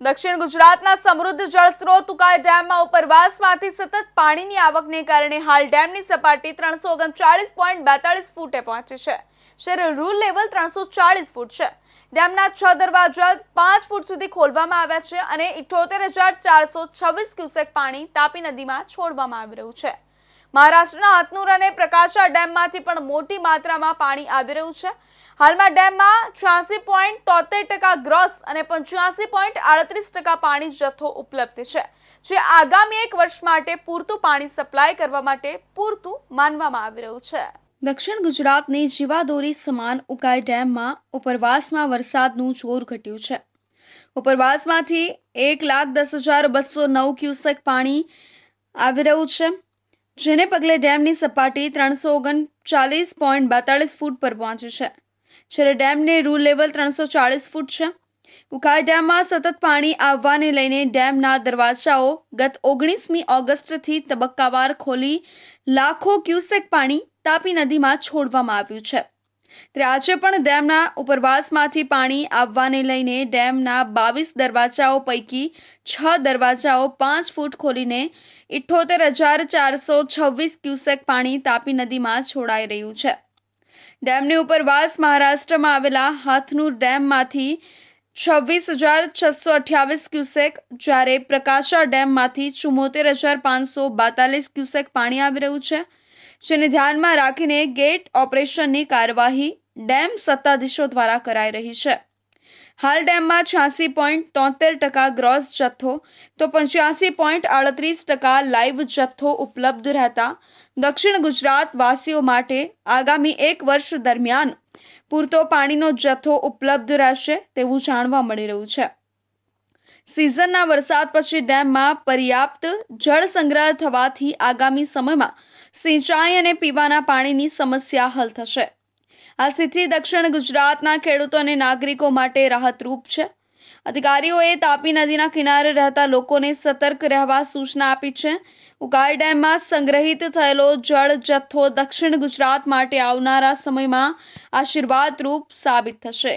દક્ષિણ ગુજરાતના સમૃદ્ધ જળસ્ત્રોત ઉકાઈ ડેમમાં ઉપરવાસમાંથી સતત પાણીની આવકને કારણે હાલ ડેમની સપાટી ત્રણસો ઓગણચાળીસ પોઈન્ટ બેતાળીસ ફૂટે પહોંચી છે. જ્યારે રૂલ લેવલ ત્રણસો ચાળીસ ફૂટ છે. ડેમના છ દરવાજા પાંચ ફૂટ સુધી ખોલવામાં આવ્યા છે અને ઇઠોતેર હજાર ચારસો છવ્વીસ ક્યુસેક પાણી તાપી નદીમાં છોડવામાં આવી રહ્યું છે. મહારાષ્ટ્રના અતનુર અને પ્રકાશા ડેમમાંથી પણ મોટી માત્રામાં પાણી આવી રહ્યું છે. હાલમાં ડેમમાં છ્યાસી પોઈન્ટ તોતેર ટકા ગ્રોસ અને પંચ્યાસી પોઈન્ટ આડત્રીસ ટકા પાણી જથ્થો ઉપલબ્ધ છે, જે આગામી એક વર્ષ માટે પૂરતું પાણી સપ્લાય કરવા માટે પૂરતું માનવામાં આવી રહ્યું છે. દક્ષિણ ગુજરાતની જીવાદોરી સમાન ઉકાઈ ડેમમાં ઉપરવાસમાં વરસાદનું જોર ઘટ્યું છે. ઉપરવાસમાંથી એક લાખ દસ હજાર બસો નવ ક્યુસેક પાણી આવી રહ્યું છે. જેને પગલે ડેમની સપાટી ત્રણસો ઓગણચાલીસ પોઈન્ટ બેતાળીસ ફૂટ પર પહોંચી છે. જ્યારે ડેમની રૂ લેવલ ત્રણસો ચાળીસ ફૂટ છે. ઉકાઈ ડેમમાં સતત પાણી આવવાને લઈને ડેમના દરવાજાઓ ગત ઓગણીસમી ઓગસ્ટથી તબક્કાવાર ખોલી લાખો ક્યુસેક પાણી તાપી નદીમાં છોડવામાં આવ્યું છે. ત્યારે પણ ડેમના ઉપરવાસમાંથી પાણી આવવાને લઈને ડેમના બાવીસ દરવાજાઓ પૈકી છ દરવાજાઓ પાંચ ફૂટ ખોલીને ઇઠ્ઠોતેર હજાર ચારસો છવ્વીસ ક્યુસેક પાણી તાપી નદીમાં છોડાઈ રહ્યું છે. ડેમની ઉપરવાસ મહારાષ્ટ્રમાં આવેલા હાથનુર ડેમમાંથી છવ્વીસ હજાર છસો અઠ્યાવીસ ક્યુસેક જ્યારે પ્રકાશા ડેમમાંથી ચુમ્મોતેર હજાર પાંચસો બાતાલીસ ક્યુસેક પાણી આવી રહ્યું છે. જેને ધ્યાનમાં રાખીને ગેટ ઓપરેશનની કાર્યવાહી ડેમ સત્તાધીશો દ્વારા કરાઈ રહી છે. હાલ ડેમમાં છ્યાસી પોઈન્ટ તોતેર ટકા ગ્રોસ જથ્થો, તો પંચ્યાસી પોઈન્ટ આડત્રીસ ટકા લાઈવ જથ્થો ઉપલબ્ધ રહેતા દક્ષિણ ગુજરાત વાસીઓ માટે આગામી એક વર્ષ દરમિયાન પૂરતો પાણીનો જથ્થો ઉપલબ્ધ રહેશે તેવું જાણવા મળી રહ્યું છે. સિઝનના વરસાદ પછી ડેમમાં પર્યાપ્ત જળ સંગ્રહ થવાથી આગામી સમયમાં સિંચાઈ અને પીવાના પાણીની સમસ્યા હલ થશે. આ સ્થિતિ દક્ષિણ ગુજરાતના ખેડૂતો અને નાગરિકો માટે રાહતરૂપ છે. અધિકારીઓએ તાપી નદીના કિનારે રહેતા લોકોને સતર્ક રહેવા સૂચના આપી છે. ઉકાઈ ડેમમાં સંગ્રહિત થયેલો જળ જથ્થો દક્ષિણ ગુજરાત માટે આવનારા સમયમાં આશીર્વાદરૂપ સાબિત થશે.